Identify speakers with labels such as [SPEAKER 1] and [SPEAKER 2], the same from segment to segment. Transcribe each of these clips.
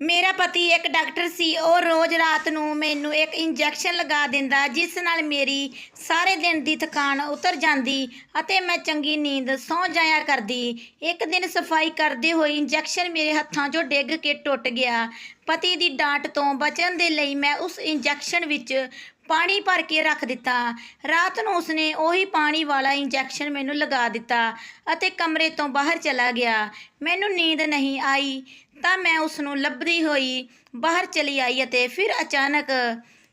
[SPEAKER 1] ਮੇਰਾ ਪਤੀ ਇੱਕ ਡਾਕਟਰ ਸੀ, ਉਹ ਰੋਜ਼ ਰਾਤ ਨੂੰ ਮੈਨੂੰ ਇੱਕ ਇੰਜੈਕਸ਼ਨ ਲਗਾ ਦਿੰਦਾ, ਜਿਸ ਨਾਲ ਮੇਰੀ ਸਾਰੇ ਦਿਨ ਦੀ ਥਕਾਨ ਉਤਰ ਜਾਂਦੀ ਅਤੇ ਮੈਂ ਚੰਗੀ ਨੀਂਦ ਸੌਂ ਜਾਇਆ ਕਰਦੀ। ਇੱਕ ਦਿਨ ਸਫ਼ਾਈ ਕਰਦੇ ਹੋਏ ਇੰਜੈਕਸ਼ਨ ਮੇਰੇ ਹੱਥਾਂ 'ਚੋਂ ਡਿੱਗ ਕੇ ਟੁੱਟ ਗਿਆ। ਪਤੀ ਦੀ ਡਾਂਟ ਤੋਂ ਬਚਣ ਦੇ ਲਈ ਮੈਂ ਉਸ ਇੰਜੈਕਸ਼ਨ ਵਿੱਚ ਪਾਣੀ ਭਰ ਕੇ ਰੱਖ ਦਿੱਤਾ। ਰਾਤ ਨੂੰ ਉਸਨੇ ਉਹੀ ਪਾਣੀ ਵਾਲਾ ਇੰਜੈਕਸ਼ਨ ਮੈਨੂੰ ਲਗਾ ਦਿੱਤਾ ਅਤੇ ਕਮਰੇ ਤੋਂ ਬਾਹਰ ਚਲਾ ਗਿਆ। ਮੈਨੂੰ ਨੀਂਦ ਨਹੀਂ ਆਈ। ਤਾਂ ਮੈਂ ਉਸ ਨੂੰ ਲੱਭਦੀ ਹੋਈ ਬਾਹਰ ਚਲੀ ਆਈ ਅਤੇ ਫਿਰ ਅਚਾਨਕ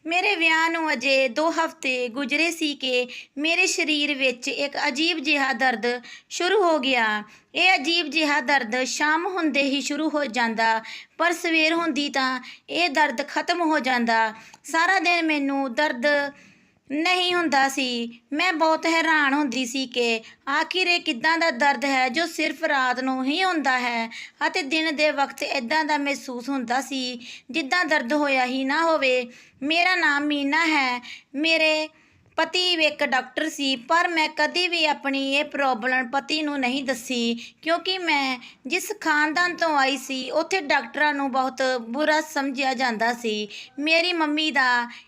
[SPEAKER 1] ਮੇਰੇ ਵਿਆਹ ਨੂੰ ਅਜੇ 2 ਹਫ਼ਤੇ ਗੁਜ਼ਰੇ ਸੀ ਕਿ ਮੇਰੇ ਸਰੀਰ ਵਿੱਚ ਇੱਕ ਅਜੀਬ ਜਿਹਾ ਦਰਦ ਸ਼ੁਰੂ ਹੋ ਗਿਆ। ਇਹ ਅਜੀਬ ਜਿਹਾ ਦਰਦ ਸ਼ਾਮ ਹੁੰਦੇ ਹੀ ਸ਼ੁਰੂ ਹੋ ਜਾਂਦਾ, ਪਰ ਸਵੇਰ ਹੁੰਦੀ ਤਾਂ ਇਹ ਦਰਦ ਖਤਮ ਹੋ ਜਾਂਦਾ। ਸਾਰਾ ਦਿਨ ਮੈਨੂੰ ਦਰਦ ਨਹੀਂ ਹੁੰਦਾ ਸੀ। ਮੈਂ ਬਹੁਤ ਹੈਰਾਨ ਹੁੰਦੀ ਸੀ ਕਿ ਆਖਿਰ ਇਹ ਕਿੱਦਾਂ ਦਾ ਦਰਦ ਹੈ ਜੋ ਸਿਰਫ ਰਾਤ ਨੂੰ ਹੀ ਹੁੰਦਾ ਹੈ ਅਤੇ ਦਿਨ ਦੇ ਵਕਤ ਇਦਾਂ ਦਾ ਮਹਿਸੂਸ ਹੁੰਦਾ ਸੀ ਜਿੱਦਾਂ ਦਰਦ ਹੋਇਆ ਹੀ ਨਾ ਹੋਵੇ। ਮੇਰਾ ਨਾਮ ਮੀਨਾ ਹੈ। ਮੇਰੇ ਪਤੀ ਇੱਕ ਡਾਕਟਰ ਸੀ, ਪਰ ਮੈਂ ਕਦੇ ਵੀ ਆਪਣੀ ਇਹ ਪ੍ਰੋਬਲਮ ਪਤੀ ਨੂੰ ਨਹੀਂ ਦੱਸੀ, ਕਿਉਂਕਿ ਮੈਂ ਜਿਸ ਖਾਨਦਾਨ ਤੋਂ ਆਈ ਸੀ, ਉੱਥੇ ਡਾਕਟਰਾਂ ਨੂੰ ਬਹੁਤ ਬੁਰਾ ਸਮਝਿਆ ਜਾਂਦਾ ਸੀ। ਮੇਰੀ ਮੰਮੀ ਦਾ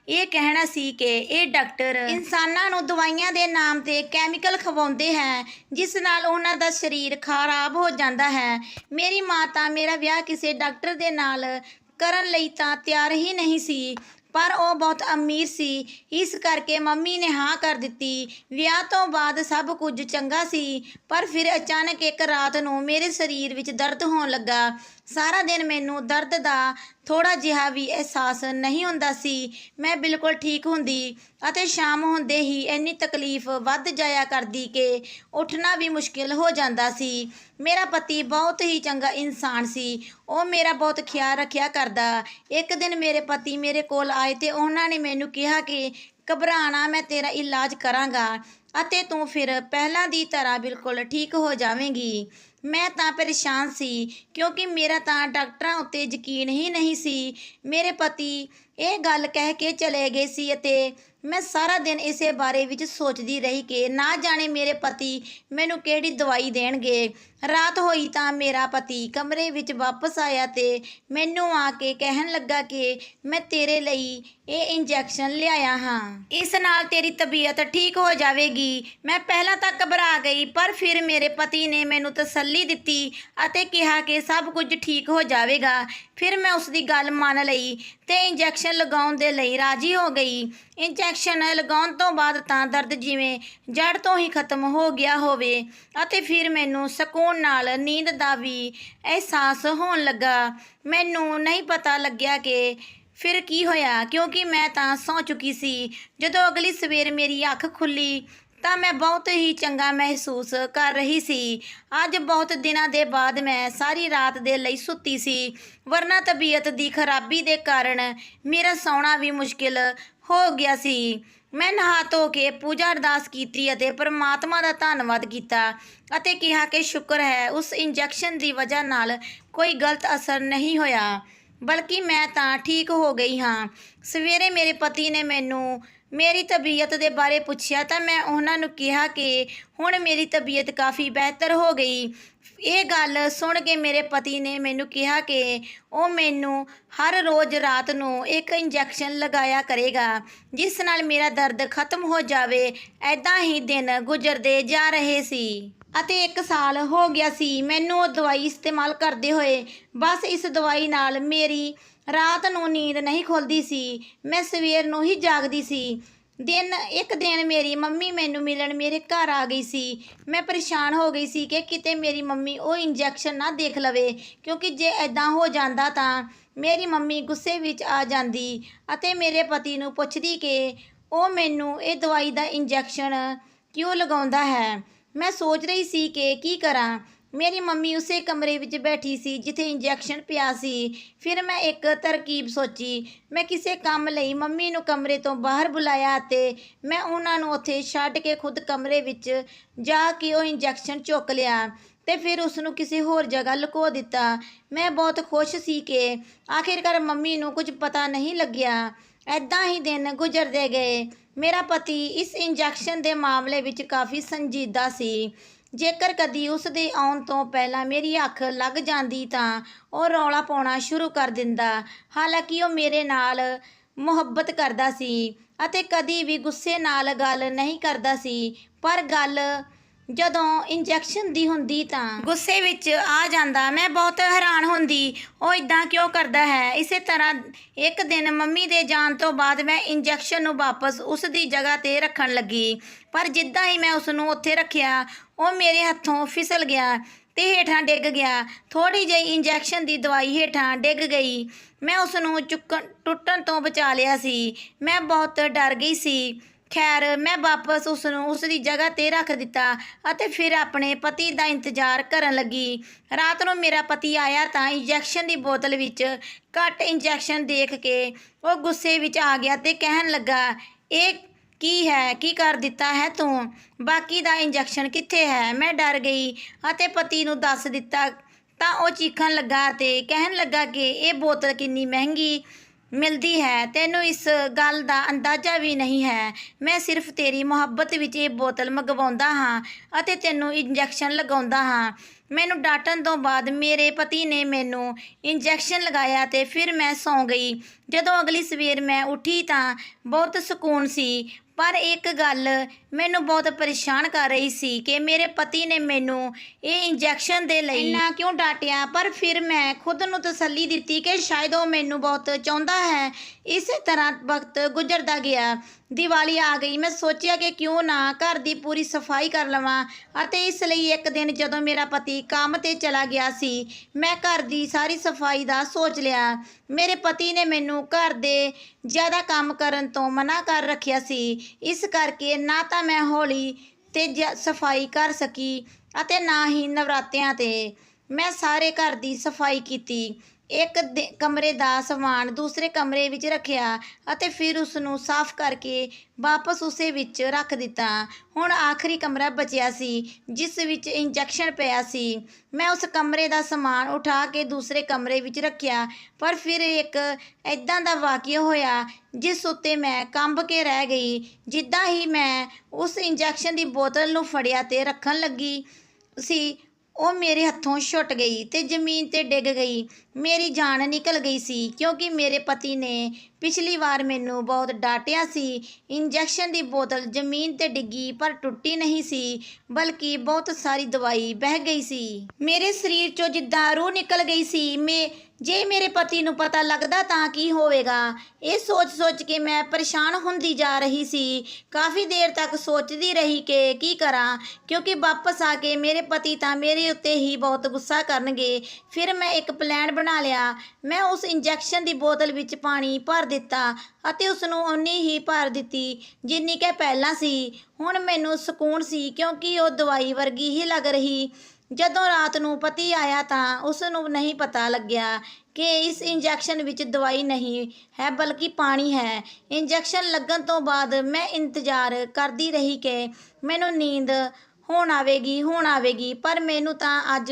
[SPEAKER 1] ਇਹ ਕਹਿਣਾ ਸੀ ਕਿ ਇਹ ਡਾਕਟਰ ਇਨਸਾਨਾਂ ਨੂੰ ਦਵਾਈਆਂ ਦੇ ਨਾਮ ਤੇ ਕੈਮੀਕਲ ਖਵਾਉਂਦੇ ਹੈ, ਜਿਸ ਨਾਲ ਉਹਨਾਂ ਦਾ ਸਰੀਰ ਖਰਾਬ ਹੋ ਜਾਂਦਾ ਹੈ। ਮੇਰੀ ਮਾਂ ਤਾਂ ਮੇਰਾ ਵਿਆਹ ਕਿਸੇ ਡਾਕਟਰ ਦੇ ਨਾਲ ਕਰਨ ਲਈ ਤਾਂ ਤਿਆਰ ਹੀ ਨਹੀਂ ਸੀ। ਪਰ ਉਹ ਬਹੁਤ ਅਮੀਰ ਸੀ। ਇਸ ਕਰਕੇ ਮੰਮੀ ਨੇ ਹਾਂ ਕਰ ਦਿੱਤੀ। ਵਿਆਹ ਤੋਂ ਬਾਅਦ ਸਭ ਕੁਝ ਚੰਗਾ ਸੀ, ਪਰ ਫਿਰ ਅਚਾਨਕ ਇੱਕ ਰਾਤ ਨੂੰ ਮੇਰੇ ਸਰੀਰ ਵਿੱਚ ਦਰਦ ਹੋਣ ਲੱਗਾ। ਸਾਰਾ ਦਿਨ ਮੈਨੂੰ ਦਰਦ ਦਾ ਥੋੜਾ ਜਿਹਾ ਵੀ ਅਹਿਸਾਸ ਨਹੀਂ ਹੁੰਦਾ ਸੀ। ਮੈਂ ਬਿਲਕੁਲ ਠੀਕ ਹੁੰਦੀ ਅਤੇ ਸ਼ਾਮ ਹੁੰਦੇ ਹੀ ਇੰਨੀ ਤਕਲੀਫ ਵੱਧ ਜਾਇਆ ਕਰਦੀ ਕਿ ਉੱਠਣਾ ਵੀ ਮੁਸ਼ਕਿਲ ਹੋ ਜਾਂਦਾ ਸੀ। ਮੇਰਾ ਪਤੀ ਬਹੁਤ ਹੀ ਚੰਗਾ ਇਨਸਾਨ ਸੀ। ਉਹ ਮੇਰਾ ਬਹੁਤ ਖਿਆਲ ਰੱਖਿਆ ਕਰਦਾ। ਇੱਕ ਦਿਨ ਮੇਰੇ ਪਤੀ ਮੇਰੇ ਕੋਲ ਆਏ ਤੇ ਉਹਨਾਂ ਨੇ ਮੈਨੂੰ ਕਿਹਾ ਕਿ ਘਬਰਾਣਾ, ਮੈਂ ਤੇਰਾ ਇਲਾਜ ਕਰਾਂਗਾ ਅਤੇ ਤੂੰ ਫਿਰ ਪਹਿਲਾਂ ਦੀ ਤਰ੍ਹਾਂ ਬਿਲਕੁਲ ਠੀਕ ਹੋ ਜਾਵੇਂਗੀ। ਮੈਂ ਤਾਂ ਪਰੇਸ਼ਾਨ ਸੀ, ਕਿਉਂਕਿ ਮੇਰਾ ਤਾਂ ਡਾਕਟਰਾਂ ਉੱਤੇ ਯਕੀਨ ਹੀ ਨਹੀਂ ਸੀ। ਮੇਰੇ ਪਤੀ ਇਹ ਗੱਲ ਕਹਿ ਕੇ ਚਲੇ ਗਏ ਸੀ ਅਤੇ ਮੈਂ ਸਾਰਾ ਦਿਨ ਇਸੇ ਬਾਰੇ ਵਿੱਚ ਸੋਚਦੀ ਰਹੀ ਕਿ ਨਾ ਜਾਣੇ ਮੇਰੇ ਪਤੀ ਮੈਨੂੰ ਕਿਹੜੀ ਦਵਾਈ ਦੇਣਗੇ। ਰਾਤ ਹੋਈ ਤਾਂ ਮੇਰਾ ਪਤੀ ਕਮਰੇ ਵਿੱਚ ਵਾਪਸ ਆਇਆ ਤੇ ਮੈਨੂੰ ਆ ਕੇ ਕਹਿਣ ਲੱਗਾ ਕਿ ਮੈਂ ਤੇਰੇ ਲਈ ਇਹ ਇੰਜੈਕਸ਼ਨ ਲਿਆਇਆ ਹਾਂ। ਇਸ ਨਾਲ ਤੇਰੀ ਤਬੀਅਤ ਠੀਕ ਹੋ ਜਾਵੇਗੀ। ਮੈਂ ਪਹਿਲਾਂ ਤਾਂ ਘਬਰਾ ਗਈ, ਪਰ ਫਿਰ ਮੇਰੇ ਪਤੀ ਨੇ ਮੈਨੂੰ ਤਸੱਲੀ ਦਿੱਤੀ ਅਤੇ ਕਿਹਾ ਕਿ ਸਭ ਕੁਝ ਠੀਕ ਹੋ ਜਾਵੇਗਾ। ਫਿਰ ਮੈਂ ਉਸ ਦੀ ਗੱਲ ਮੰਨ ਲਈ ਤੇ ਇੰਜੈਕਸ਼ਨ ਲਗਾਉਣ ਦੇ ਲਈ ਰਾਜੀ ਹੋ ਗਈ। ਇੰਜੈਕਸ਼ਨ ਲਗਾਉਣ ਤੋਂ ਬਾਅਦ ਤਾਂ ਦਰਦ ਜਿਵੇਂ ਜੜ ਤੋਂ ਹੀ ਖਤਮ ਹੋ ਗਿਆ ਹੋਵੇ ਅਤੇ ਫਿਰ ਮੈਨੂੰ ਸਕੂਨ ਨਾਲ ਨੀਂਦ ਦਾ ਵੀ ਅਹਿਸਾਸ ਹੋਣ ਲੱਗਾ। ਮੈਨੂੰ ਨਹੀਂ ਪਤਾ ਲੱਗਿਆ ਕਿ ਫਿਰ ਕੀ ਹੋਇਆ, ਕਿਉਂਕਿ ਮੈਂ ਤਾਂ ਸੌਂ ਚੁੱਕੀ ਸੀ। ਜਦੋਂ ਅਗਲੀ ਸਵੇਰ ਮੇਰੀ ਅੱਖ ਖੁੱਲੀ, ਤਾਂ ਮੈਂ ਬਹੁਤ ਹੀ ਚੰਗਾ ਮਹਿਸੂਸ ਕਰ ਰਹੀ ਸੀ। ਅੱਜ ਬਹੁਤ ਦਿਨਾਂ ਦੇ ਬਾਅਦ ਮੈਂ ਸਾਰੀ ਰਾਤ ਦੇ ਲਈ ਸੁੱਤੀ ਸੀ, ਵਰਨਾ ਤਬੀਅਤ ਦੀ ਖਰਾਬੀ ਦੇ ਕਾਰਨ ਮੇਰਾ ਸੌਣਾ ਵੀ ਮੁਸ਼ਕਿਲ ਹੋ ਗਿਆ ਸੀ। ਮੈਂ ਨਹਾ ਧੋ ਕੇ ਪੂਜਾ ਅਰਦਾਸ ਕੀਤੀ ਅਤੇ ਪਰਮਾਤਮਾ ਦਾ ਧੰਨਵਾਦ ਕੀਤਾ ਅਤੇ ਕਿਹਾ ਕਿ ਸ਼ੁਕਰ ਹੈ, ਉਸ ਇੰਜੈਕਸ਼ਨ ਦੀ ਵਜ੍ਹਾ ਨਾਲ ਕੋਈ ਗਲਤ ਅਸਰ ਨਹੀਂ ਹੋਇਆ। ਬਲਕਿ ਮੈਂ ਤਾਂ ਠੀਕ ਹੋ ਗਈ ਹਾਂ। ਸਵੇਰੇ ਮੇਰੇ ਪਤੀ ਨੇ ਮੈਨੂੰ ਮੇਰੀ ਤਬੀਅਤ ਦੇ ਬਾਰੇ ਪੁੱਛਿਆ ਤਾਂ ਮੈਂ ਉਹਨਾਂ ਨੂੰ ਕਿਹਾ ਕਿ ਹੁਣ ਮੇਰੀ ਤਬੀਅਤ ਕਾਫੀ ਬਿਹਤਰ ਹੋ ਗਈ। ਇਹ ਗੱਲ ਸੁਣ ਕੇ ਮੇਰੇ ਪਤੀ ਨੇ ਮੈਨੂੰ ਕਿਹਾ ਕਿ ਉਹ ਮੈਨੂੰ ਹਰ ਰੋਜ਼ ਰਾਤ ਨੂੰ ਇੱਕ ਇੰਜੈਕਸ਼ਨ ਲਗਾਇਆ ਕਰੇਗਾ, ਜਿਸ ਨਾਲ ਮੇਰਾ ਦਰਦ ਖਤਮ ਹੋ ਜਾਵੇ। ਐਦਾਂ ਹੀ ਦਿਨ ਗੁਜ਼ਰਦੇ ਜਾ ਰਹੇ ਸੀ ਅਤੇ ਇੱਕ ਸਾਲ ਹੋ ਗਿਆ ਸੀ। ਮੈਨੂੰ ਉਹ ਦਵਾਈ ਇਸਤੇਮਾਲ ਕਰਦੇ ਹੋਏ ਬਸ ਇਸ ਦਵਾਈ ਨਾਲ ਮੇਰੀ ਰਾਤ ਨੂੰ ਨੀਂਦ ਨਹੀਂ ਖੁੱਲਦੀ ਸੀ। ਮੈਂ ਸਵੇਰ ਨੂੰ ਹੀ ਜਾਗਦੀ ਸੀ। ਦਿਨ, ਇੱਕ ਦਿਨ ਮੇਰੀ ਮੰਮੀ ਮੈਨੂੰ ਮਿਲਣ ਮੇਰੇ ਘਰ ਆ ਗਈ ਸੀ। ਮੈਂ ਪਰੇਸ਼ਾਨ ਹੋ ਗਈ ਸੀ ਕਿ ਕਿਤੇ ਮੇਰੀ ਮੰਮੀ ਉਹ ਇੰਜੈਕਸ਼ਨ ਨਾ ਦੇਖ ਲਵੇ, ਕਿਉਂਕਿ ਜੇ ਐਦਾਂ ਹੋ ਜਾਂਦਾ ਤਾਂ ਮੇਰੀ ਮੰਮੀ ਗੁੱਸੇ ਵਿੱਚ ਆ ਜਾਂਦੀ ਅਤੇ ਮੇਰੇ ਪਤੀ ਨੂੰ ਪੁੱਛਦੀ ਕਿ ਉਹ ਮੈਨੂੰ ਇਹ ਦਵਾਈ ਦਾ ਇੰਜੈਕਸ਼ਨ ਕਿਉਂ ਲਗਾਉਂਦਾ ਹੈ? ਮੈਂ ਸੋਚ ਰਹੀ ਸੀ ਕਿ ਕੀ ਕਰਾਂ। ਮੇਰੀ ਮੰਮੀ ਉਸੇ ਕਮਰੇ ਵਿੱਚ ਬੈਠੀ ਸੀ, ਜਿੱਥੇ ਇੰਜੈਕਸ਼ਨ ਪਿਆ ਸੀ। ਫਿਰ ਮੈਂ ਇੱਕ ਤਰਕੀਬ ਸੋਚੀ। ਮੈਂ ਕਿਸੇ ਕੰਮ ਲਈ ਮੰਮੀ ਨੂੰ ਕਮਰੇ ਤੋਂ ਬਾਹਰ ਬੁਲਾਇਆ ਅਤੇ ਮੈਂ ਉਹਨਾਂ ਨੂੰ ਉੱਥੇ ਛੱਡ ਕੇ ਖੁਦ ਕਮਰੇ ਵਿੱਚ ਜਾ ਕੇ ਉਹ ਇੰਜੈਕਸ਼ਨ ਚੁੱਕ ਲਿਆ ਤੇ ਫਿਰ ਉਸ ਨੂੰ ਕਿਸੇ ਹੋਰ ਜਗ੍ਹਾ ਲੁਕੋ ਦਿੱਤਾ। ਮੈਂ ਬਹੁਤ ਖੁਸ਼ ਸੀ ਕਿ ਆਖਿਰਕਾਰ ਮੰਮੀ ਨੂੰ ਕੁਝ ਪਤਾ ਨਹੀਂ ਲੱਗਿਆ। ਐਦਾਂ ਹੀ ਦਿਨ ਗੁਜ਼ਰਦੇ ਗਏ। ਮੇਰਾ ਪਤੀ ਇਸ ਇੰਜੈਕਸ਼ਨ ਦੇ ਮਾਮਲੇ ਵਿੱਚ ਕਾਫੀ ਸੰਜੀਦਾ ਸੀ। ਜੇਕਰ ਕਦੀ ਉਸ ਦੇ ਆਉਣ ਤੋਂ ਪਹਿਲਾਂ ਮੇਰੀ ਅੱਖ ਲੱਗ ਜਾਂਦੀ ਤਾਂ ਉਹ ਰੌਲਾ ਪਾਉਣਾ ਸ਼ੁਰੂ ਕਰ ਦਿੰਦਾ। ਹਾਲਾਂਕਿ ਉਹ ਮੇਰੇ ਨਾਲ ਮੁਹੱਬਤ ਕਰਦਾ ਸੀ ਅਤੇ ਕਦੀ ਵੀ ਗੁੱਸੇ ਨਾਲ ਗੱਲ ਨਹੀਂ ਕਰਦਾ ਸੀ, ਪਰ ਗੱਲ ਜਦੋਂ ਇੰਜੈਕਸ਼ਨ ਦੀ ਹੁੰਦੀ ਤਾਂ ਗੁੱਸੇ ਵਿੱਚ ਆ ਜਾਂਦਾ। ਮੈਂ ਬਹੁਤ ਹੈਰਾਨ ਹੁੰਦੀ। ਉਹ ਇਦਾਂ ਕਿਉਂ ਕਰਦਾ ਹੈ? ਇਸੇ ਤਰ੍ਹਾਂ ਇੱਕ ਦਿਨ ਮੰਮੀ ਦੇ ਜਾਣ ਤੋਂ ਬਾਅਦ ਮੈਂ ਇੰਜੈਕਸ਼ਨ ਨੂੰ ਵਾਪਸ ਉਸ ਦੀ ਜਗ੍ਹਾ ਤੇ ਰੱਖਣ ਲੱਗੀ। ਪਰ ਜਿੱਦਾਂ ਹੀ ਮੈਂ ਉਸ ਨੂੰ ਉੱਥੇ ਰੱਖਿਆ, ਉਹ ਮੇਰੇ ਹੱਥੋਂ ਫਿਸਲ ਗਿਆ ਤੇ ਹੇਠਾਂ ਡਿੱਗ ਗਿਆ। ਥੋੜੀ ਜਿਹੀ ਇੰਜੈਕਸ਼ਨ ਦੀ ਦਵਾਈ ਹੇਠਾਂ ਡਿੱਗ ਗਈ। ਮੈਂ ਉਸ ਨੂੰ ਚੁੱਕਣ, ਟੁੱਟਣ ਤੋਂ ਬਚਾ ਲਿਆ ਸੀ। ਮੈਂ ਬਹੁਤ ਡਰ ਗਈ ਸੀ। ਖੈਰ, ਮੈਂ ਵਾਪਸ ਉਸ ਨੂੰ ਉਸ ਦੀ ਜਗ੍ਹਾ ਤੇ ਰੱਖ ਦਿੱਤਾ ਅਤੇ ਫਿਰ ਆਪਣੇ ਪਤੀ ਦਾ ਇੰਤਜ਼ਾਰ ਕਰਨ ਲੱਗੀ। ਰਾਤ ਨੂੰ ਮੇਰਾ ਪਤੀ ਆਇਆ ਤਾਂ ਇੰਜੈਕਸ਼ਨ ਦੀ ਬੋਤਲ ਵਿੱਚ ਘੱਟ ਇੰਜੈਕਸ਼ਨ ਦੇਖ ਕੇ ਉਹ ਗੁੱਸੇ ਵਿੱਚ ਆ ਗਿਆ ਤੇ ਕਹਿਣ ਲੱਗਾ, ਇਹ ਕੀ ਹੈ? ਕੀ ਕਰ ਦਿੱਤਾ ਹੈ ਤੂੰ? ਬਾਕੀ ਦਾ ਇੰਜੈਕਸ਼ਨ ਕਿੱਥੇ ਹੈ? ਮੈਂ ਡਰ ਗਈ ਅਤੇ ਪਤੀ ਨੂੰ ਦੱਸ ਦਿੱਤਾ। ਤਾਂ ਉਹ ਚੀਖਣ ਲੱਗਾ ਤੇ ਕਹਿਣ ਲੱਗਾ ਕਿ ਇਹ ਬੋਤਲ ਕਿੰਨੀ ਮਹਿੰਗੀ ਮਿਲਦੀ ਹੈ। ਤੈਨੂੰ ਇਸ ਗੱਲ ਦਾ ਅੰਦਾਜ਼ਾ ਵੀ ਨਹੀਂ ਹੈ। ਮੈਂ ਸਿਰਫ ਤੇਰੀ ਮੁਹੱਬਤ ਵਿੱਚ ਇਹ ਬੋਤਲ ਮੰਗਵਾਉਂਦਾ ਹਾਂ ਅਤੇ ਤੈਨੂੰ ਇੰਜੈਕਸ਼ਨ ਲਗਾਉਂਦਾ ਹਾਂ। ਮੈਨੂੰ ਡਾਟਣ ਤੋਂ ਬਾਅਦ ਮੇਰੇ ਪਤੀ ਨੇ ਮੈਨੂੰ ਇੰਜੈਕਸ਼ਨ ਲਗਾਇਆ ਤੇ ਫਿਰ ਮੈਂ ਸੌਂ ਗਈ। ਜਦੋਂ ਅਗਲੀ ਸਵੇਰ ਮੈਂ ਉੱਠੀ ਤਾਂ ਬਹੁਤ ਸਕੂਨ ਸੀ। ਪਰ ਇੱਕ ਗੱਲ ਮੈਨੂੰ ਬਹੁਤ ਪਰੇਸ਼ਾਨ ਕਰ ਰਹੀ ਸੀ ਕਿ ਮੇਰੇ ਪਤੀ ਨੇ ਮੈਨੂੰ ਇਹ ਇੰਜੈਕਸ਼ਨ ਦੇ ਲਈ ਇੰਨਾ ਕਿਉਂ ਡਾਟਿਆ? ਪਰ ਫਿਰ ਮੈਂ ਖੁਦ ਨੂੰ ਤਸੱਲੀ ਦਿੱਤੀ ਕਿ ਸ਼ਾਇਦ ਉਹ ਮੈਨੂੰ ਬਹੁਤ ਚਾਹੁੰਦਾ ਹੈ। ਇਸੇ ਤਰ੍ਹਾਂ ਵਕਤ ਗੁਜ਼ਰਦਾ ਗਿਆ। ਦੀਵਾਲੀ ਆ ਗਈ। ਮੈਂ ਸੋਚਿਆ ਕਿ ਕਿਉਂ ਨਾ ਘਰ ਦੀ ਪੂਰੀ ਸਫ਼ਾਈ ਕਰ ਲਵਾਂ ਅਤੇ ਇਸ ਲਈ ਇੱਕ ਦਿਨ ਜਦੋਂ ਮੇਰਾ ਪਤੀ ਕੰਮ ਤੇ ਚਲਾ ਗਿਆ ਸੀ, ਮੈਂ ਘਰ ਦੀ ਸਾਰੀ ਸਫ਼ਾਈ ਦਾ ਸੋਚ ਲਿਆ। ਮੇਰੇ ਪਤੀ ਨੇ ਮੈਨੂੰ ਘਰ ਦੇ ਜ਼ਿਆਦਾ ਕੰਮ ਕਰਨ ਤੋਂ ਮਨਾ ਕਰ ਰੱਖਿਆ ਸੀ। ਇਸ ਕਰਕੇ ਨਾ ਤਾਂ ਮੈਂ ਹੋਲੀ ਤੇ ਜ- ਸਫ਼ਾਈ ਕਰ ਸਕੀ ਅਤੇ ਨਾ ਹੀ ਨਵਰਾਤਿਆਂ ਤੇ। ਮੈਂ ਸਾਰੇ ਘਰ ਦੀ ਸਫ਼ਾਈ ਕੀਤੀ। ਇੱਕ ਦੇ- ਕਮਰੇ ਦਾ ਸਮਾਨ ਦੂਸਰੇ ਕਮਰੇ ਵਿੱਚ ਰੱਖਿਆ ਅਤੇ ਫਿਰ ਉਸ ਨੂੰ ਸਾਫ਼ ਕਰਕੇ ਵਾਪਸ ਉਸੇ ਵਿੱਚ ਰੱਖ ਦਿੱਤਾ। ਹੁਣ ਆਖਰੀ ਕਮਰਾ ਬਚਿਆ ਸੀ, ਜਿਸ ਵਿੱਚ ਇੰਜੈਕਸ਼ਨ ਪਿਆ ਸੀ। ਮੈਂ ਉਸ ਕਮਰੇ ਦਾ ਸਮਾਨ ਉਠਾ ਕੇ ਦੂਸਰੇ ਕਮਰੇ ਵਿੱਚ ਰੱਖਿਆ, ਪਰ ਫਿਰ ਇੱਕ ਐਦਾਂ ਦਾ ਵਾਕਿਆ ਹੋਇਆ, ਜਿਸ ਉੱਤੇ ਮੈਂ ਕੰਬ ਕੇ ਰਹਿ ਗਈ, ਜਿੱਦਾਂ ਹੀ ਮੈਂ ਉਸ ਇੰਜੈਕਸ਼ਨ ਦੀ ਬੋਤਲ ਨੂੰ ਫੜਿਆ ਤੇ ਰੱਖਣ ਲੱਗੀ ਸੀ ਉਹ ਮੇਰੇ ਹੱਥੋਂ ਛੁੱਟ ਗਈ ਤੇ ਜ਼ਮੀਨ ਤੇ ਡਿੱਗ ਗਈ। ਮੇਰੀ ਜਾਨ ਨਿਕਲ ਗਈ ਸੀ ਕਿਉਂਕਿ ਮੇਰੇ ਪਤੀ ਨੇ ਪਿਛਲੀ ਵਾਰ ਮੈਨੂੰ ਬਹੁਤ ਡਾਂਟਿਆ ਸੀ। ਇੰਜੈਕਸ਼ਨ ਦੀ ਬੋਤਲ ਜ਼ਮੀਨ ਤੇ ਡਿੱਗੀ ਪਰ ਟੁੱਟੀ ਨਹੀਂ ਸੀ, ਬਲਕਿ ਬਹੁਤ ਸਾਰੀ ਦਵਾਈ ਬਹਿ ਗਈ ਸੀ। ਮੇਰੇ ਸਰੀਰ 'ਚੋਂ ਜਿੱਦਾਂ ਰੂਹ ਨਿਕਲ ਗਈ ਸੀ। ਮੈਂ ਜੇ ਮੇਰੇ ਪਤੀ ਨੂੰ ਪਤਾ ਲੱਗਦਾ ਤਾਂ ਕੀ ਹੋਵੇਗਾ? ਇਹ ਸੋਚ-ਸੋਚ ਕੇ ਮੈਂ ਪਰੇਸ਼ਾਨ ਹੁੰਦੀ ਜਾ ਰਹੀ ਸੀ। ਕਾਫੀ ਦੇਰ ਤੱਕ ਸੋਚਦੀ ਰਹੀ ਕਿ ਕੀ ਕਰਾਂ, ਕਿਉਂਕਿ ਵਾਪਸ ਆ ਕੇ ਮੇਰੇ ਪਤੀ ਤਾਂ ਮੇਰੇ ਉੱਤੇ ਹੀ ਬਹੁਤ ਗੁੱਸਾ ਕਰਨਗੇ। ਫਿਰ ਮੈਂ ਇੱਕ ਪਲਾਨ ਬਣਾ ਲਿਆ। ਮੈਂ ਉਸ ਇੰਜੈਕਸ਼ਨ ਦੀ ਬੋਤਲ ਵਿੱਚ ਪਾਣੀ ਭਰ ਦਿੱਤਾ ਅਤੇ ਉਸ ਨੂੰ ਓਨੀ ਹੀ ਭਰ ਦਿੱਤੀ ਜਿੰਨੀ ਕਿ ਪਹਿਲਾਂ ਸੀ। ਹੁਣ ਮੈਨੂੰ ਸਕੂਨ ਸੀ ਕਿਉਂਕਿ ਉਹ ਦਵਾਈ ਵਰਗੀ ਹੀ ਲੱਗ ਰਹੀ। ਜਦੋਂ ਰਾਤ ਨੂੰ ਪਤੀ ਆਇਆ ਤਾਂ ਉਸ ਨੂੰ ਨਹੀਂ ਪਤਾ ਲੱਗਿਆ ਕਿ ਇਸ ਇੰਜੈਕਸ਼ਨ ਵਿੱਚ ਦਵਾਈ ਨਹੀਂ ਹੈ, ਬਲਕਿ ਪਾਣੀ ਹੈ। ਇੰਜੈਕਸ਼ਨ ਲੱਗਣ ਤੋਂ ਬਾਅਦ ਮੈਂ ਇੰਤਜ਼ਾਰ ਕਰਦੀ ਰਹੀ ਕਿ ਮੈਨੂੰ ਨੀਂਦ ਹੁਣ ਆਵੇਗੀ ਹੁਣ ਆਵੇਗੀ, ਪਰ ਮੈਨੂੰ ਤਾਂ ਅੱਜ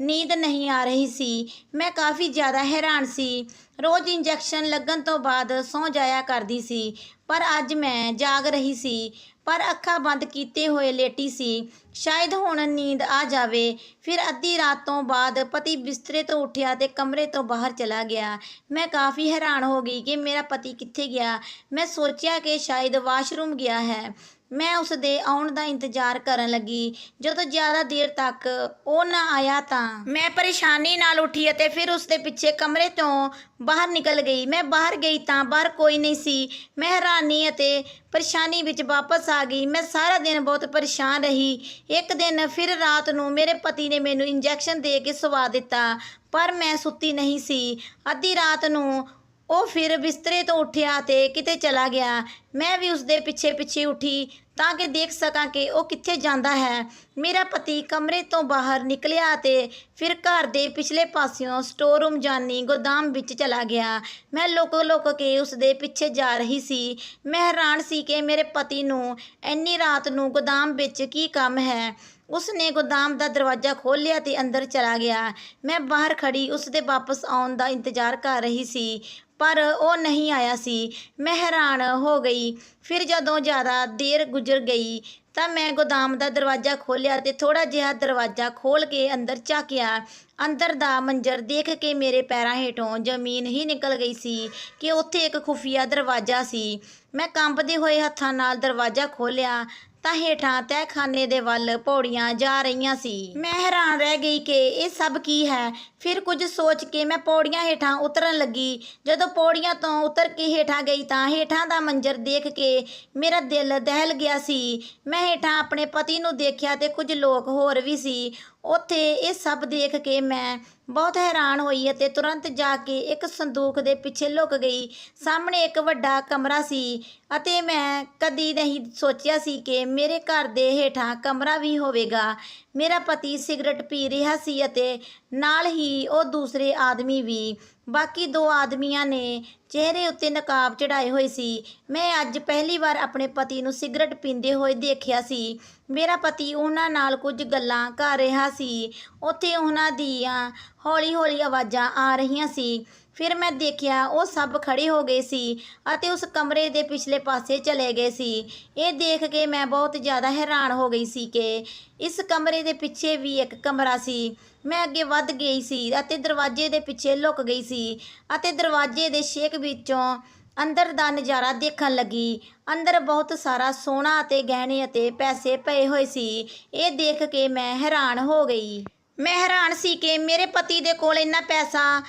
[SPEAKER 1] ਨੀਂਦ ਨਹੀਂ ਆ ਰਹੀ ਸੀ। ਮੈਂ ਕਾਫੀ ਜ਼ਿਆਦਾ ਹੈਰਾਨ ਸੀ। ਰੋਜ਼ ਇੰਜੈਕਸ਼ਨ ਲੱਗਣ ਤੋਂ ਬਾਅਦ ਸੌਂ ਜਾਇਆ ਕਰਦੀ ਸੀ, ਪਰ ਅੱਜ ਮੈਂ ਜਾਗ ਰਹੀ ਸੀ। ਪਰ ਅੱਖਾਂ ਬੰਦ ਕੀਤੇ ਹੋਏ ਲੇਟੀ ਸੀ। ਸ਼ਾਇਦ ਹੁਣ ਨੀਂਦ ਆ ਜਾਵੇ। ਫਿਰ ਅੱਧੀ ਰਾਤ ਤੋਂ ਬਾਅਦ ਪਤੀ ਬਿਸਤਰੇ ਤੋਂ ਉੱਠਿਆ ਤੇ ਕਮਰੇ ਤੋਂ ਬਾਹਰ ਚਲਾ ਗਿਆ। ਮੈਂ ਕਾਫੀ ਹੈਰਾਨ ਹੋ ਗਈ ਕਿ ਮੇਰਾ ਪਤੀ ਕਿੱਥੇ ਗਿਆ। ਮੈਂ ਸੋਚਿਆ ਕਿ ਸ਼ਾਇਦ ਵਾਸ਼ਰੂਮ ਗਿਆ ਹੈ। ਮੈਂ ਉਸ ਦੇ ਆਉਣ ਦਾ ਇੰਤਜ਼ਾਰ ਕਰਨ ਲੱਗੀ। ਜਦੋਂ ਜ਼ਿਆਦਾ ਦੇਰ ਤੱਕ ਉਹ ਨਾ ਆਇਆ ਤਾਂ ਮੈਂ ਪਰੇਸ਼ਾਨੀ ਨਾਲ ਉੱਠੀ ਅਤੇ ਫਿਰ ਉਸ ਦੇ ਪਿੱਛੇ ਕਮਰੇ ਤੋਂ ਬਾਹਰ ਨਿਕਲ ਗਈ। ਮੈਂ ਬਾਹਰ ਗਈ ਤਾਂ ਬਾਹਰ ਕੋਈ ਨਹੀਂ ਸੀ। ਮੈਂ ਹੈਰਾਨੀ ਅਤੇ ਪਰੇਸ਼ਾਨੀ ਵਿੱਚ ਵਾਪਸ ਆ ਗਈ। ਮੈਂ ਸਾਰਾ ਦਿਨ ਬਹੁਤ ਪਰੇਸ਼ਾਨ ਰਹੀ। ਇੱਕ ਦਿਨ ਫਿਰ ਰਾਤ ਨੂੰ ਮੇਰੇ ਪਤੀ ਨੇ ਮੈਨੂੰ ਇੰਜੈਕਸ਼ਨ ਦੇ ਕੇ ਸਵਾ ਦਿੱਤਾ, ਪਰ ਮੈਂ ਸੁੱਤੀ ਨਹੀਂ ਸੀ। ਅੱਧੀ ਰਾਤ ਨੂੰ ਉਹ ਫਿਰ ਬਿਸਤਰੇ ਤੋਂ ਉੱਠਿਆ ਤੇ ਕਿਤੇ ਚਲਾ ਗਿਆ। ਮੈਂ ਵੀ ਉਸਦੇ ਪਿੱਛੇ ਪਿੱਛੇ ਉੱਠੀ ਤਾਂ ਕਿ ਦੇਖ ਸਕਾਂ ਕਿ ਉਹ ਕਿੱਥੇ ਜਾਂਦਾ ਹੈ। ਮੇਰਾ ਪਤੀ ਕਮਰੇ ਤੋਂ ਬਾਹਰ ਨਿਕਲਿਆ ਤੇ ਫਿਰ ਘਰ ਦੇ ਪਿਛਲੇ ਪਾਸਿਓਂ ਸਟੋਰ ਰੂਮ ਜਾਨੀ ਗੋਦਾਮ ਵਿੱਚ ਚਲਾ ਗਿਆ। ਮੈਂ ਲੁਕ ਲੁਕ ਕੇ ਉਸਦੇ ਪਿੱਛੇ ਜਾ ਰਹੀ ਸੀ। ਮੈਂ ਹੈਰਾਨ ਸੀ ਕਿ ਮੇਰੇ ਪਤੀ ਨੂੰ ਇੰਨੀ ਰਾਤ ਨੂੰ ਗੋਦਾਮ ਵਿੱਚ ਕੀ ਕੰਮ ਹੈ। ਉਸ ਨੇ ਗੋਦਾਮ ਦਾ ਦਰਵਾਜ਼ਾ ਖੋਲ੍ਹਿਆ ਤੇ ਅੰਦਰ ਚਲਾ ਗਿਆ। ਮੈਂ ਬਾਹਰ ਖੜੀ ਉਸਦੇ ਵਾਪਸ ਆਉਣ ਦਾ ਇੰਤਜ਼ਾਰ ਕਰ ਰਹੀ ਸੀ। ਪਰ ਉਹ ਨਹੀਂ ਆਇਆ ਸੀ। ਮੈਂ ਹੈਰਾਨ ਹੋ ਗਈ। ਫਿਰ ਜਦੋਂ ਜ਼ਿਆਦਾ ਦੇਰ ਗੁਜ਼ਰ ਗਈ ਤਾਂ ਮੈਂ ਗੋਦਾਮ ਦਾ ਦਰਵਾਜ਼ਾ ਖੋਲ੍ਹਿਆ ਤੇ ਥੋੜਾ ਜਿਹਾ ਦਰਵਾਜ਼ਾ ਖੋਲ ਕੇ ਅੰਦਰ ਝਾਕਿਆ। ਅੰਦਰ ਦਾ ਮੰਜ਼ਰ ਦੇਖ ਕੇ ਮੇਰੇ ਪੈਰਾਂ ਹੇਠੋਂ ਜ਼ਮੀਨ ਹੀ ਨਿਕਲ ਗਈ ਸੀ ਕਿ ਉੱਥੇ ਇੱਕ ਖੁਫੀਆ ਦਰਵਾਜ਼ਾ ਸੀ। ਮੈਂ ਕੰਬਦੇ ਹੋਏ ਹੱਥਾਂ ਨਾਲ ਦਰਵਾਜ਼ਾ ਖੋਲ੍ਹਿਆ ਤਾਂ ਹੇਠਾਂ ਤਹਿਖਾਨੇ ਦੇ ਵੱਲ ਪੌੜੀਆਂ ਜਾ ਰਹੀਆਂ ਸੀ। ਮੈਂ ਹੈਰਾਨ ਰਹਿ ਗਈ ਕਿ ਇਹ ਸਭ ਕੀ ਹੈ। ਫਿਰ ਕੁਝ ਸੋਚ ਕੇ ਮੈਂ ਪੌੜੀਆਂ ਹੇਠਾਂ ਉਤਰਨ ਲੱਗੀ। ਜਦੋਂ ਪੌੜੀਆਂ ਤੋਂ ਉਤਰ ਕੇ ਹੇਠਾਂ ਗਈ ਤਾਂ ਹੇਠਾਂ ਦਾ ਮੰਜ਼ਰ ਦੇਖ ਕੇ ਮੇਰਾ ਦਿਲ ਦਹਿਲ ਗਿਆ ਸੀ। ਮੈਂ ਹੇਠਾਂ ਆਪਣੇ ਪਤੀ ਨੂੰ ਦੇਖਿਆ ਤੇ ਕੁਝ ਲੋਕ ਹੋਰ ਵੀ ਸੀ। ਉੱਥੇ ਇਹ ਸਭ ਦੇਖ ਕੇ ਮੈਂ ਬਹੁਤ ਹੈਰਾਨ ਹੋਈ ਅਤੇ ਤੁਰੰਤ ਜਾ ਕੇ ਇੱਕ ਸੰਦੂਕ ਦੇ ਪਿੱਛੇ ਲੁਕ ਗਈ। ਸਾਹਮਣੇ ਇੱਕ ਵੱਡਾ ਕਮਰਾ ਸੀ ਅਤੇ ਮੈਂ ਕਦੀ ਨਹੀਂ ਸੋਚਿਆ ਸੀ ਕਿ ਮੇਰੇ ਘਰ ਦੇ ਹੇਠਾਂ ਕਮਰਾ ਵੀ ਹੋਵੇਗਾ। ਮੇਰਾ ਪਤੀ ਸਿਗਰਟ ਪੀ ਰਿਹਾ ਸੀ ਅਤੇ ਨਾਲ ਹੀ ਉਹ ਦੂਸਰੇ ਆਦਮੀ ਵੀ। ਬਾਕੀ ਦੋ ਆਦਮੀਆਂ ਨੇ ਚਿਹਰੇ ਉੱਤੇ ਨਕਾਬ ਚੜਾਏ ਹੋਏ ਸੀ। ਮੈਂ ਅੱਜ ਪਹਿਲੀ ਵਾਰ ਆਪਣੇ ਪਤੀ ਨੂੰ ਸਿਗਰਟ ਪੀਂਦੇ ਹੋਏ ਦੇਖਿਆ ਸੀ। ਮੇਰਾ ਪਤੀ ਉਹਨਾਂ ਨਾਲ ਕੁਝ ਗੱਲਾਂ ਕਰ ਰਿਹਾ ਸੀ। ਉੱਥੇ ਉਹਨਾਂ ਦੀਆਂ ਹੌਲੀ-ਹੌਲੀ ਆਵਾਜ਼ਾਂ ਆ ਰਹੀਆਂ ਸੀ। ਫਿਰ ਮੈਂ ਦੇਖਿਆ ਉਹ ਸਭ ਖੜੇ ਹੋ ਗਏ ਸੀ ਅਤੇ ਉਸ ਕਮਰੇ ਦੇ ਪਿਛਲੇ ਪਾਸੇ ਚਲੇ ਗਏ ਸੀ। ਇਹ ਦੇਖ ਕੇ ਮੈਂ ਬਹੁਤ ਜ਼ਿਆਦਾ ਹੈਰਾਨ ਹੋ ਗਈ ਸੀ ਕਿ ਇਸ ਕਮਰੇ ਦੇ ਪਿੱਛੇ ਵੀ ਇੱਕ ਕਮਰਾ ਸੀ। ਮੈਂ ਅੱਗੇ ਵੱਧ ਗਈ ਸੀ ਅਤੇ ਦਰਵਾਜ਼ੇ ਦੇ ਪਿੱਛੇ ਲੁਕ ਗਈ ਸੀ ਅਤੇ ਦਰਵਾਜ਼ੇ ਦੇ ਛੇਕ ਵਿੱਚੋਂ ਅੰਦਰ ਦਾ ਨਜ਼ਾਰਾ ਦੇਖਣ ਲੱਗੀ। ਅੰਦਰ ਬਹੁਤ ਸਾਰਾ ਸੋਨਾ ਅਤੇ ਗਹਿਣੇ ਅਤੇ ਪੈਸੇ ਪਏ ਹੋਏ ਸੀ। ਇਹ ਦੇਖ ਕੇ ਮੈਂ ਹੈਰਾਨ ਹੋ ਗਈ। ਮੈਂ ਹੈਰਾਨ ਸੀ ਕਿ ਮੇਰੇ ਪਤੀ ਦੇ ਕੋਲ ਇੰਨਾ ਪੈਸਾ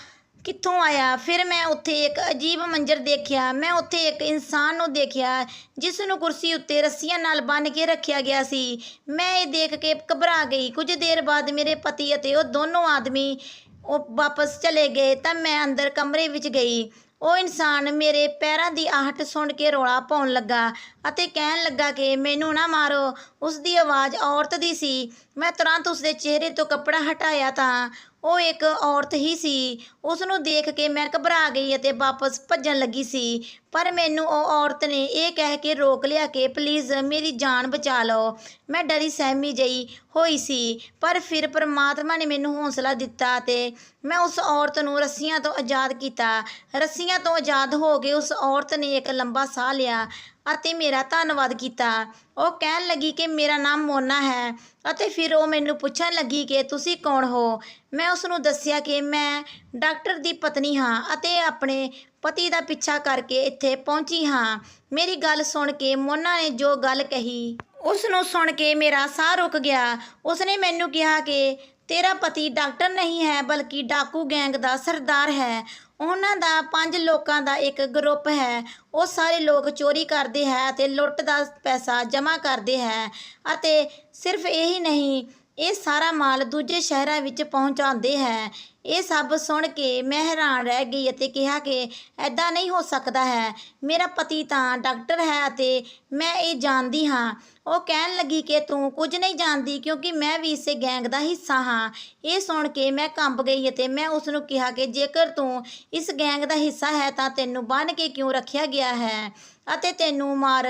[SPEAKER 1] ਕਿੱਥੋਂ ਆਇਆ? ਫਿਰ ਮੈਂ ਉੱਥੇ ਇੱਕ ਅਜੀਬ ਮੰਜ਼ਰ ਦੇਖਿਆ। ਮੈਂ ਉੱਥੇ ਇੱਕ ਇਨਸਾਨ ਨੂੰ ਦੇਖਿਆ, ਜਿਸ ਨੂੰ ਕੁਰਸੀ ਉੱਤੇ ਰੱਸੀਆਂ ਨਾਲ ਬੰਨ੍ਹ ਕੇ ਰੱਖਿਆ ਗਿਆ ਸੀ। ਮੈਂ ਇਹ ਦੇਖ ਕੇ ਘਬਰਾ ਗਈ। ਕੁਝ ਦੇਰ ਬਾਅਦ ਮੇਰੇ ਪਤੀ ਅਤੇ ਉਹ ਦੋਨੋਂ ਆਦਮੀ ਉਹ ਵਾਪਸ ਚਲੇ ਗਏ ਤਾਂ ਮੈਂ ਅੰਦਰ ਕਮਰੇ ਵਿੱਚ ਗਈ। ਉਹ ਇਨਸਾਨ ਮੇਰੇ ਪੈਰਾਂ ਦੀ ਆਹਟ ਸੁਣ ਕੇ ਰੌਲਾ ਪਾਉਣ ਲੱਗਾ। ਅਤੇ ਕਹਿਣ ਲੱਗਾ ਕਿ ਮੈਨੂੰ ਨਾ ਮਾਰੋ। ਉਸ ਦੀ ਆਵਾਜ਼ ਔਰਤ ਦੀ ਸੀ। ਮੈਂ ਤੁਰੰਤ ਉਸ ਦੇ ਚਿਹਰੇ ਤੋਂ ਕੱਪੜਾ ਹਟਾਇਆ ਤਾਂ ਉਹ ਇੱਕ ਔਰਤ ਹੀ ਸੀ। ਉਸ ਨੂੰ ਦੇਖ ਕੇ ਮੈਂ ਘਬਰਾ ਗਈ ਅਤੇ ਵਾਪਸ ਭੱਜਣ ਲੱਗੀ ਸੀ। ਪਰ ਮੈਨੂੰ ਉਹ ਔਰਤ ਨੇ ਇਹ ਕਹਿ ਕੇ ਰੋਕ ਲਿਆ ਕਿ ਪਲੀਜ਼ ਮੇਰੀ ਜਾਨ ਬਚਾ ਲਓ। ਮੈਂ ਡਰੀ ਸਹਿਮੀ ਜਈ ਹੋਈ ਸੀ। ਪਰ ਫਿਰ ਪਰਮਾਤਮਾ ਨੇ ਮੈਨੂੰ ਹੌਸਲਾ ਦਿੱਤਾ ਤੇ ਮੈਂ ਉਸ ਔਰਤ ਨੂੰ ਰੱਸੀਆਂ ਤੋਂ ਆਜ਼ਾਦ ਕੀਤਾ। ਰੱਸੀਆਂ ਤੋਂ ਆਜ਼ਾਦ ਹੋ ਕੇ ਉਸ ਔਰਤ ਨੇ ਇੱਕ ਲੰਬਾ ਸਾਹ ਲਿਆ ਅਤੇ ਮੇਰਾ ਧੰਨਵਾਦ ਕੀਤਾ। ਉਹ ਕਹਿਣ ਲੱਗੀ ਕਿ ਮੇਰਾ ਨਾਮ ਮੋਨਾ ਹੈ ਅਤੇ ਫਿਰ ਉਹ ਮੈਨੂੰ ਪੁੱਛਣ ਲੱਗੀ ਕਿ ਤੁਸੀਂ ਕੌਣ ਹੋ? ਮੈਂ ਉਸ ਨੂੰ ਦੱਸਿਆ ਕਿ ਮੈਂ ਡਾਕਟਰ ਦੀ ਪਤਨੀ ਹਾਂ ਅਤੇ ਆਪਣੇ ਪਤੀ ਦਾ ਪਿੱਛਾ ਕਰਕੇ ਇੱਥੇ ਪਹੁੰਚੀ ਹਾਂ। ਮੇਰੀ ਗੱਲ ਸੁਣ ਕੇ ਮੋਨਾ ਨੇ ਜੋ ਗੱਲ ਕਹੀ ਉਸ ਨੂੰ ਸੁਣ ਕੇ ਮੇਰਾ ਸਾਹ ਰੁਕ ਗਿਆ। ਉਸਨੇ ਮੈਨੂੰ ਕਿਹਾ ਕਿ ਤੇਰਾ ਪਤੀ ਡਾਕਟਰ ਨਹੀਂ ਹੈ, ਬਲਕਿ ਡਾਕੂ ਗੈਂਗ ਦਾ ਸਰਦਾਰ ਹੈ। ਉਹਨਾਂ ਦਾ ਪੰਜ ਲੋਕਾਂ ਦਾ ਇੱਕ ਗਰੁੱਪ ਹੈ। ਉਹ ਸਾਰੇ ਲੋਕ ਚੋਰੀ ਕਰਦੇ ਹੈ ਅਤੇ ਲੁੱਟ ਦਾ ਪੈਸਾ ਜਮ੍ਹਾਂ ਕਰਦੇ ਹੈ ਅਤੇ ਸਿਰਫ ਇਹੀ ਨਹੀਂ, ਇਹ ਸਾਰਾ ਮਾਲ ਦੂਜੇ ਸ਼ਹਿਰਾਂ ਵਿੱਚ ਪਹੁੰਚਾਉਂਦੇ ਹੈ। ਇਹ ਸਭ ਸੁਣ ਕੇ ਮੈਂ ਹੈਰਾਨ ਰਹਿ ਗਈ ਅਤੇ ਕਿਹਾ ਕਿ ਐਦਾਂ ਨਹੀਂ ਹੋ ਸਕਦਾ ਹੈ। ਮੇਰਾ ਪਤੀ ਤਾਂ ਡਾਕਟਰ ਹੈ ਅਤੇ ਮੈਂ ਇਹ ਜਾਣਦੀ ਹਾਂ। ਉਹ ਕਹਿਣ ਲੱਗੀ ਕਿ ਤੂੰ ਕੁਝ ਨਹੀਂ ਜਾਣਦੀ ਕਿਉਂਕਿ ਮੈਂ ਵੀ ਇਸੇ ਗੈਂਗ ਦਾ ਹਿੱਸਾ ਹਾਂ। ਇਹ ਸੁਣ ਕੇ ਮੈਂ ਕੰਬ ਗਈ ਅਤੇ ਮੈਂ ਉਸ ਨੂੰ ਕਿਹਾ ਕਿ ਜੇਕਰ ਤੂੰ ਇਸ ਗੈਂਗ ਦਾ ਹਿੱਸਾ ਹੈ ਤਾਂ ਤੈਨੂੰ ਬੰਨ੍ਹ ਕੇ ਕਿਉਂ ਰੱਖਿਆ ਗਿਆ ਹੈ ਅਤੇ ਤੈਨੂੰ ਮਾਰ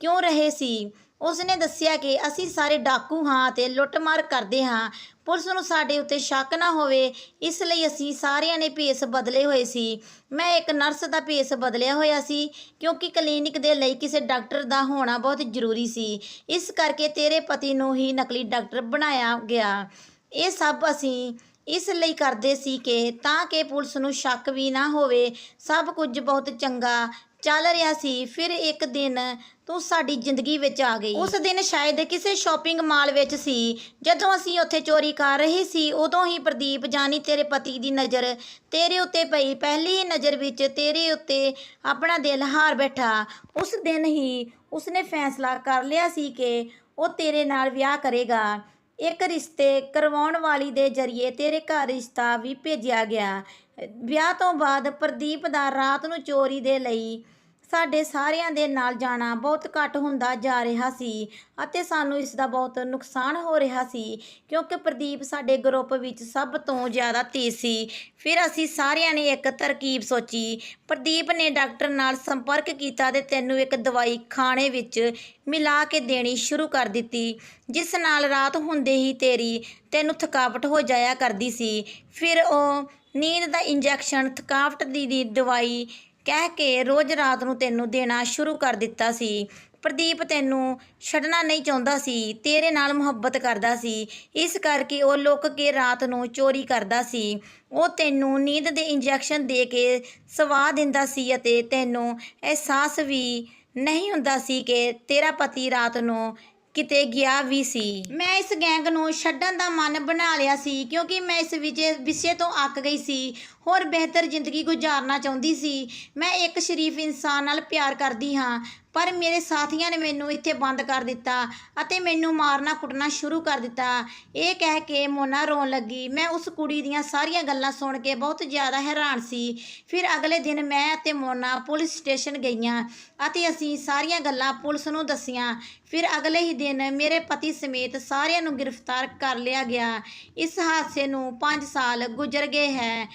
[SPEAKER 1] ਕਿਉਂ ਰਹੇ ਸੀ? ਉਸਨੇ ਦੱਸਿਆ ਕਿ ਅਸੀਂ ਸਾਰੇ ਡਾਕੂ ਹਾਂ ਤੇ ਲੁੱਟਮਾਰ ਕਰਦੇ ਹਾਂ। ਪੁਲਿਸ ਨੂੰ ਸਾਡੇ ਉੱਤੇ ਸ਼ੱਕ ਨਾ ਹੋਵੇ, ਇਸ ਲਈ ਅਸੀਂ ਸਾਰਿਆਂ ਨੇ ਭੇਸ ਬਦਲੇ ਹੋਏ ਸੀ। ਮੈਂ ਇੱਕ ਨਰਸ ਦਾ ਭੇਸ ਬਦਲਿਆ ਹੋਇਆ ਸੀ, ਕਿਉਂਕਿ ਕਲੀਨਿਕ ਦੇ ਲਈ ਕਿਸੇ ਡਾਕਟਰ ਦਾ ਹੋਣਾ ਬਹੁਤ ਜ਼ਰੂਰੀ ਸੀ। ਇਸ ਕਰਕੇ ਤੇਰੇ ਪਤੀ ਨੂੰ ਹੀ ਨਕਲੀ ਡਾਕਟਰ ਬਣਾਇਆ ਗਿਆ। ਇਹ ਸਭ ਅਸੀਂ ਇਸ ਲਈ ਕਰਦੇ ਸੀ ਕਿ ਤਾਂ ਕਿ ਪੁਲਿਸ ਨੂੰ ਸ਼ੱਕ ਵੀ ਨਾ ਹੋਵੇ। ਸਭ ਕੁਝ ਬਹੁਤ ਚੰਗਾ ਚੱਲ ਰਿਹਾ ਸੀ, ਫਿਰ ਇੱਕ ਦਿਨ ਤੂੰ ਸਾਡੀ ਜ਼ਿੰਦਗੀ ਵਿੱਚ ਆ ਗਈ। ਉਸ ਦਿਨ ਸ਼ਾਇਦ ਕਿਸੇ ਸ਼ਾਪਿੰਗ ਮਾਲ ਵਿੱਚ ਸੀ। ਜਦੋਂ ਅਸੀਂ ਉੱਥੇ ਚੋਰੀ ਕਰ ਰਹੇ ਸੀ, ਉਦੋਂ ਹੀ ਪ੍ਰਦੀਪ, ਜਾਨੀ ਤੇਰੇ ਪਤੀ ਦੀ ਨਜ਼ਰ ਤੇਰੇ ਉੱਤੇ ਪਈ। ਪਹਿਲੀ ਹੀ ਨਜ਼ਰ ਵਿੱਚ ਤੇਰੇ ਉੱਤੇ ਆਪਣਾ ਦਿਲ ਹਾਰ ਬੈਠਾ। ਉਸ ਦਿਨ ਹੀ ਉਸਨੇ ਫੈਸਲਾ ਕਰ ਲਿਆ ਸੀ ਕਿ ਉਹ ਤੇਰੇ ਨਾਲ ਵਿਆਹ ਕਰੇਗਾ। ਇੱਕ ਰਿਸ਼ਤੇ ਕਰਵਾਉਣ ਵਾਲੀ ਦੇ ਜ਼ਰੀਏ ਤੇਰੇ ਘਰ ਰਿਸ਼ਤਾ ਵੀ ਭੇਜਿਆ ਗਿਆ। ਵਿਆਹ ਤੋਂ ਬਾਅਦ ਪ੍ਰਦੀਪ ਦਾ ਰਾਤ ਨੂੰ ਚੋਰੀ ਦੇ ਲਈ ਸਾਡੇ ਸਾਰਿਆਂ ਦੇ ਨਾਲ ਜਾਣਾ ਬਹੁਤ ਘੱਟ ਹੁੰਦਾ ਜਾ ਰਿਹਾ ਸੀ ਅਤੇ ਸਾਨੂੰ ਇਸ ਦਾ ਬਹੁਤ ਨੁਕਸਾਨ ਹੋ ਰਿਹਾ ਸੀ ਕਿਉਂਕਿ ਪ੍ਰਦੀਪ ਸਾਡੇ ਗਰੁੱਪ ਵਿੱਚ ਸਭ ਤੋਂ ਜ਼ਿਆਦਾ ਤੇਜ਼ ਸੀ। ਫਿਰ ਅਸੀਂ ਸਾਰਿਆਂ ਨੇ ਇੱਕ ਤਰਕੀਬ ਸੋਚੀ। ਪ੍ਰਦੀਪ ਨੇ ਡਾਕਟਰ ਨਾਲ ਸੰਪਰਕ ਕੀਤਾ ਤੇ ਤੈਨੂੰ ਇੱਕ ਦਵਾਈ ਖਾਣੇ ਵਿੱਚ ਮਿਲਾ ਕੇ ਦੇਣੀ ਸ਼ੁਰੂ ਕਰ ਦਿੱਤੀ। ਜਿਸ ਨਾਲ ਰਾਤ ਹੁੰਦੇ ਹੀ ਤੇਰੀ ਤੈਨੂੰ ਥਕਾਵਟ ਹੋ ਜਾਇਆ ਕਰਦੀ ਸੀ। ਫਿਰ ਉਹ ਨੀਂਦ ਦਾ ਇੰਜੈਕਸ਼ਨ ਥਕਾਵਟ ਦੀ ਦਵਾਈ ਕਹਿ ਕੇ ਰੋਜ਼ ਰਾਤ ਨੂੰ ਤੈਨੂੰ ਦੇਣਾ ਸ਼ੁਰੂ ਕਰ ਦਿੱਤਾ ਸੀ। ਪ੍ਰਦੀਪ ਤੈਨੂੰ ਛੱਡਣਾ ਨਹੀਂ ਚਾਹੁੰਦਾ ਸੀ, ਤੇਰੇ ਨਾਲ ਮੁਹੱਬਤ ਕਰਦਾ ਸੀ। ਇਸ ਕਰਕੇ ਉਹ ਲੁੱਕ ਕੇ ਰਾਤ ਨੂੰ ਚੋਰੀ ਕਰਦਾ ਸੀ। ਉਹ ਤੈਨੂੰ ਨੀਂਦ ਦੇ ਇੰਜੈਕਸ਼ਨ ਦੇ ਕੇ ਸਵਾ ਦਿੰਦਾ ਸੀ ਅਤੇ ਤੈਨੂੰ ਅਹਿਸਾਸ ਵੀ ਨਹੀਂ ਹੁੰਦਾ ਸੀ ਕਿ ਤੇਰਾ ਪਤੀ ਰਾਤ ਨੂੰ ਕਿਤੇ ਗਿਆ ਵੀ ਸੀ। ਮੈਂ ਇਸ ਗੈਂਗ ਨੂੰ ਛੱਡਣ ਦਾ ਮਨ ਬਣਾ ਲਿਆ ਸੀ, ਕਿਉਂਕਿ ਮੈਂ ਇਸ ਵਿਜੇ, ਵਿਸ਼ੇ ਤੋਂ ਅੱਕ ਗਈ ਸੀ। ਹੋਰ ਬਿਹਤਰ ਜ਼ਿੰਦਗੀ ਗੁਜ਼ਾਰਨਾ ਚਾਹੁੰਦੀ ਸੀ। ਮੈਂ ਇੱਕ ਸ਼ਰੀਫ ਇਨਸਾਨ ਨਾਲ ਪਿਆਰ ਕਰਦੀ ਹਾਂ। ਪਰ ਮੇਰੇ ਸਾਥੀਆਂ ਨੇ ਮੈਨੂੰ ਇੱਥੇ ਬੰਦ ਕਰ ਦਿੱਤਾ ਅਤੇ ਮੈਨੂੰ ਮਾਰਨਾ ਕੁੱਟਣਾ ਸ਼ੁਰੂ ਕਰ ਦਿੱਤਾ। ਇਹ ਕਹਿ ਕੇ ਮੋਨਾ ਰੋਣ ਲੱਗੀ। ਮੈਂ ਉਸ ਕੁੜੀ ਦੀਆਂ ਸਾਰੀਆਂ ਗੱਲਾਂ ਸੁਣ ਕੇ ਬਹੁਤ ਜ਼ਿਆਦਾ ਹੈਰਾਨ ਸੀ। ਫਿਰ ਅਗਲੇ ਦਿਨ ਮੈਂ ਅਤੇ ਮੋਨਾ ਪੁਲਿਸ ਸਟੇਸ਼ਨ ਗਈਆਂ ਅਤੇ ਅਸੀਂ ਸਾਰੀਆਂ ਗੱਲਾਂ ਪੁਲਿਸ ਨੂੰ ਦੱਸੀਆਂ। ਫਿਰ ਅਗਲੇ ਹੀ ਦਿਨ ਮੇਰੇ ਪਤੀ ਸਮੇਤ ਸਾਰਿਆਂ ਨੂੰ ਗ੍ਰਿਫਤਾਰ ਕਰ ਲਿਆ ਗਿਆ। ਇਸ ਹਾਦਸੇ ਨੂੰ 5 ਸਾਲ ਗੁਜ਼ਰ ਗਏ ਹੈ।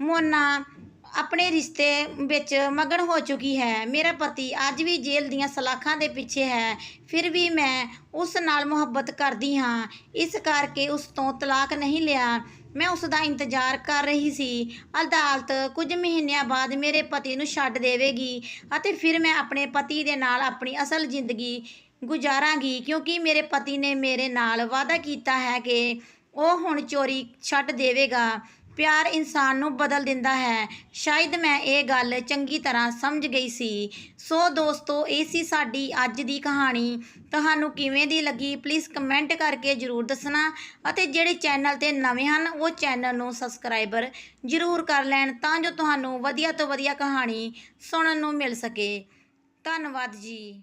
[SPEAKER 1] ਮੋਨਾ ਆਪਣੇ ਰਿਸ਼ਤੇ ਵਿੱਚ ਮਗਨ ਹੋ ਚੁੱਕੀ ਹੈ। ਮੇਰਾ ਪਤੀ ਅੱਜ ਵੀ ਜੇਲ੍ਹ ਦੀਆਂ ਸਲਾਖਾਂ ਦੇ ਪਿੱਛੇ ਹੈ। ਫਿਰ ਵੀ ਮੈਂ ਉਸ ਨਾਲ ਮੁਹੱਬਤ ਕਰਦੀ ਹਾਂ। ਇਸ ਕਰਕੇ ਉਸ ਤੋਂ ਤਲਾਕ ਨਹੀਂ ਲਿਆ। ਮੈਂ ਉਸ ਦਾ ਇੰਤਜ਼ਾਰ ਕਰ ਰਹੀ ਸੀ। ਅਦਾਲਤ ਕੁਝ ਮਹੀਨਿਆਂ ਬਾਅਦ ਮੇਰੇ ਪਤੀ ਨੂੰ ਛੱਡ ਦੇਵੇਗੀ ਅਤੇ ਫਿਰ ਮੈਂ ਆਪਣੇ ਪਤੀ ਦੇ ਨਾਲ ਆਪਣੀ ਅਸਲ ਜ਼ਿੰਦਗੀ ਗੁਜ਼ਾਰਾਂਗੀ, ਕਿਉਂਕਿ ਮੇਰੇ ਪਤੀ ਨੇ ਮੇਰੇ ਨਾਲ ਵਾਅਦਾ ਕੀਤਾ ਹੈ ਕਿ ਉਹ ਹੁਣ ਚੋਰੀ ਛੱਡ ਦੇਵੇਗਾ। ਪਿਆਰ ਇਨਸਾਨ ਨੂੰ ਬਦਲ ਦਿੰਦਾ ਹੈ। ਸ਼ਾਇਦ ਮੈਂ ਇਹ ਗੱਲ ਚੰਗੀ ਤਰ੍ਹਾਂ ਸਮਝ ਗਈ ਸੀ। ਸੋ ਦੋਸਤੋ, ਇਹ ਸੀ ਸਾਡੀ ਅੱਜ ਦੀ ਕਹਾਣੀ। ਤੁਹਾਨੂੰ ਕਿਵੇਂ ਦੀ ਲੱਗੀ ਪਲੀਜ਼ ਕਮੈਂਟ ਕਰਕੇ ਜਰੂਰ ਦੱਸਣਾ। ਅਤੇ ਜਿਹੜੇ ਚੈਨਲ ਤੇ ਨਵੇਂ ਹਨ, ਉਹ ਚੈਨਲ ਨੂੰ ਸਬਸਕ੍ਰਾਈਬਰ ਜਰੂਰ ਕਰ ਲੈਣ, ਤਾਂ ਜੋ ਤੁਹਾਨੂੰ ਵਧੀਆ ਤੋਂ ਵਧੀਆ ਕਹਾਣੀ ਸੁਣਨ ਨੂੰ ਮਿਲ ਸਕੇ। ਧੰਨਵਾਦ ਜੀ।